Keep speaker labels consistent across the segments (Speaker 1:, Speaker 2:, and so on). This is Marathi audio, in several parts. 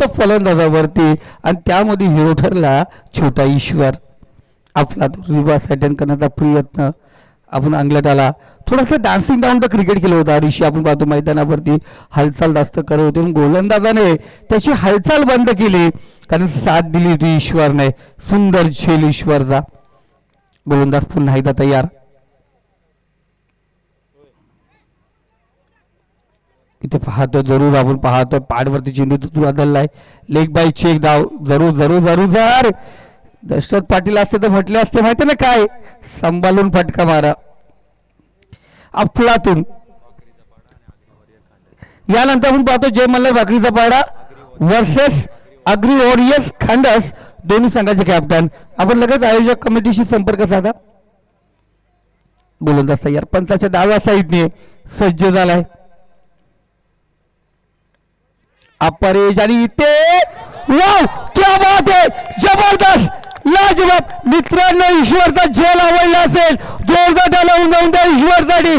Speaker 1: फक्त फलंदाजावरती आणि त्यामध्ये हिरो ठरला छोटा ईश्वर. आपला तो रिवर्स अटेंड करण्याचा प्रयत्न. आपण अंगलट आला. थोडंसं डान्सिंग डाऊन तर क्रिकेट केलं होतं ऋषी आपण पाहतो मैदानावरती हालचाल जास्त करत होते. गोलंदाजाने त्याची हालचाल बंद केली. कारण साथ दिली होती ईश्वरने. सुंदर झेल ईश्वरचा. गोलंदाज पुन्हा एकदा तयार. इथे पाहतो जरूर आपण पाहतो पाठवरती चेंडू तू आहे लेग बाय चेक धाव जरूर जरूर जरूर जर! दशरथ पाटील असते तर म्हटले असते माहिती ना काय? सांभाळून फटका मारा. अफलातून. यानंतर आपण पाहतो जय मल्हार भाकरीचा पाडा वर्सेस अग्री वॉरियर्स खंडस. दोन्ही संघाचे कॅप्टन आपण लगेच आयोजक कमिटीशी संपर्क साधा. बोलत असता यार पंचाच्या डाव्या साईडने सज्ज झालाय. अपरेज आणि इथे. वाव क्या बात आहे. जबरदस्त. लाजवाब. मित्रांनो ईश्वरचा झेल आवडला असेल. जोरदार त्याला उंदावून द्या ईश्वरसाठी.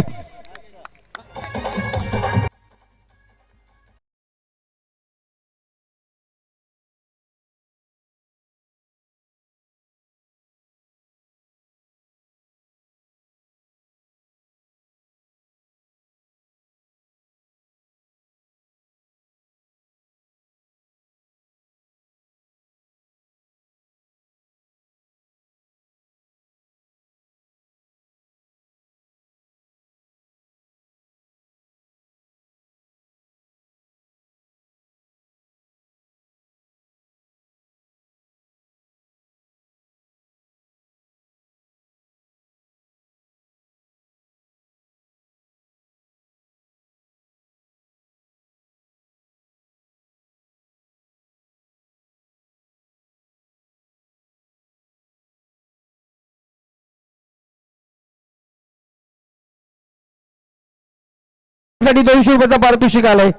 Speaker 1: साठी दोनशे रुपयाचा पारितोषिक आलाय.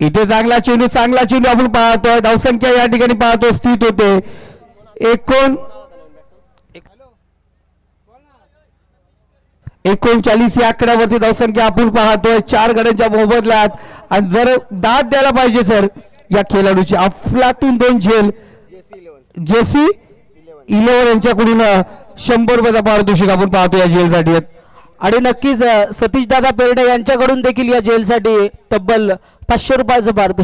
Speaker 1: इथे चांगला चेंडू चांगला चेंडू आपण पाहतोय. धावसंख्या या ठिकाणी पाहतो स्थित होते. एकोण एकोणचाळीस या आकड्यावरती धावसंख्या आपण पाहतोय. चार गड्यांच्या मोबदल्यात. आणि जर दाद द्यायला पाहिजे सर या खेळाडूची अफलातून दोन झेल. जेसी इलेव्हन यांच्याकडून शंभर रुपयाचा पारितोषिक आपण पाहतो या झेलसाठी.
Speaker 2: आणि नक्कीच सतीश दादा पेरडे यांच्याकडून देखील या जेलसाठी तब्बल पाचशे रुपयाचं पारितोषिक